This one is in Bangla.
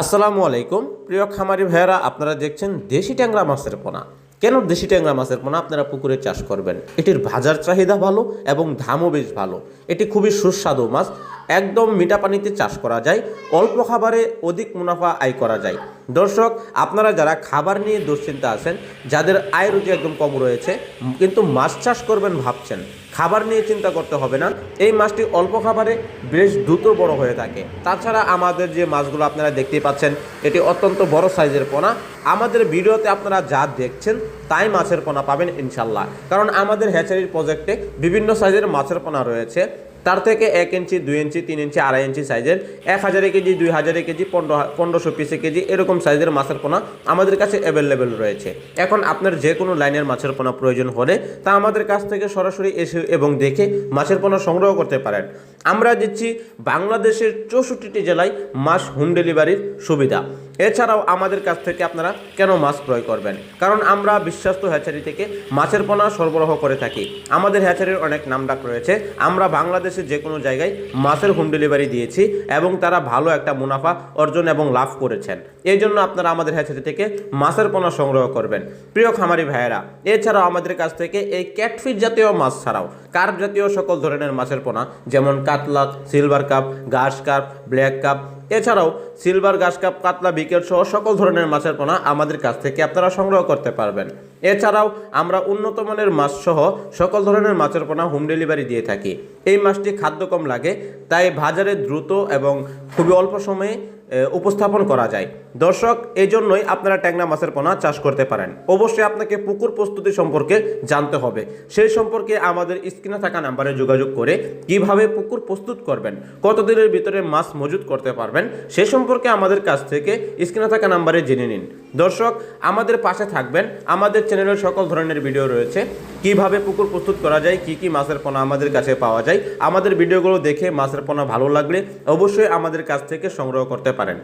আসসালামু আলাইকুম। প্রিয় খামারি ভাইয়েরা, আপনারা দেখছেন দেশি ট্যাংরা মাছের পোনা। কেন দেশি ট্যাংরা মাছের পোনা? আপনারা পুকুরে চাষ করবেন। এটির ভাজার চাহিদা ভালো এবং দামও বেশ ভালো। এটি খুবই সুস্বাদু মাছ। একদম মিঠা পানিতে চাষ করা যায়, অল্প খাবারে অধিক মুনাফা আয় করা যায়। দর্শক, আপনারা যারা খাবার নিয়ে দুশ্চিন্তা আছেন, যাদের আয় রুচি একদম কম রয়েছে, কিন্তু মাছ চাষ করবেন ভাবছেন, খাবার নিয়ে চিন্তা করতে হবে না। এই মাছটি অল্প খাবারে বেশ দ্রুত বড় হয়ে থাকে। তাছাড়া আমাদের যে মাছগুলো আপনারা দেখতেই পাচ্ছেন, এটি অত্যন্ত বড় সাইজের পোনা। আমাদের ভিডিওতে আপনারা যা দেখছেন, তাই মাছের পোনা পাবেন ইনশাল্লাহ। কারণ আমাদের হ্যাচারির প্রজেক্টে বিভিন্ন সাইজের মাছের পোনা রয়েছে। তার থেকে এক ইঞ্চি, দুই ইঞ্চি, তিন ইঞ্চি, আড়াই ইঞ্চি সাইজের, এক হাজারে কেজি, দুই হাজারে কেজি, পনেরো, পনেরোশো পিসে কেজি এরকম সাইজের মাছের পোনা আমাদের কাছে অ্যাভেলেবেল রয়েছে। এখন আপনার যে কোনো লাইনের মাছের পোনা প্রয়োজন হলে তা আমাদের কাছ থেকে সরাসরি এসে এবং দেখে মাছের পোনা সংগ্রহ করতে পারেন। আমরা দিচ্ছি বাংলাদেশের চৌষট্টিটি জেলায় মাছ হোম ডেলিভারির সুবিধা। এছাড়াও আমাদের কাছ থেকে আপনারা কেন মাছ ক্রয় করবেন? কারণ আমরা বিশ্বাস্ত হ্যাচারি থেকে মাছের পোনা সরবরাহ করে থাকি। আমাদের হ্যাচারির অনেক নামডাক রয়েছে। আমরা বাংলাদেশে যে কোনো জায়গায় মাছের হোম ডেলিভারি দিয়েছি এবং তারা ভালো একটা মুনাফা অর্জন এবং লাভ করেছেন। এই জন্য আপনারা আমাদের হ্যাচারি থেকে মাছের পোনা সংগ্রহ করবেন। প্রিয় খামারি ভাইয়েরা, এছাড়াও আমাদের কাছ থেকে এই ক্যাটফিট জাতীয় মাছ ছাড়াও কার্প জাতীয় সকল ধরনের মাছের পোনা, যেমন কাতলা, সিলভার কাপ, ঘাস কাপ, ব্ল্যাক কাপ, এছাড়াও সিলভার, ঘাস কাপ, কাতলা বিকেট সহ সকল ধরনের মাছের পোনা আমাদের কাছ থেকে আপনারা সংগ্রহ করতে পারবেন। এছাড়াও আমরা উন্নত মানের মাছ সহ সকল ধরনের মাছের পোনা হোম ডেলিভারি দিয়ে থাকি। এই মাছটি খাদ্য কম লাগে, তাই বাজারে দ্রুত এবং খুবই অল্প সময়ে উপস্থাপন করা যায়। দর্শক এই জন্যই আপনারা ট্যাংরা মাছের পোনা চাষ করতে পারেন। অবশ্যই আপনাকে পুকুর প্রস্তুতি সম্পর্কে জানতে হবে। সেই সম্পর্কে আমাদের স্ক্রিনে থাকা নাম্বারে যোগাযোগ করে কীভাবে পুকুর প্রস্তুত করবেন, কতদিনের ভিতরে মাছ মজুত করতে পারবেন, সে সম্পর্কে আমাদের কাছ থেকে স্ক্রিনে থাকা নাম্বারে জেনে নিন। দর্শক, আমাদের পাশে থাকবেন আমাদের চ্যানেলের সকল ধরনের ভিডিও রয়েছে। কীভাবে পুকুর প্রস্তুত করা যায়, কি কি মাছের পোনা আমাদের কাছে পাওয়া যায়, আমাদের ভিডিওগুলো দেখে মাছের পোনা ভালো লাগলে অবশ্যই আমাদের কাছ থেকে সংগ্রহ করতে পারেন।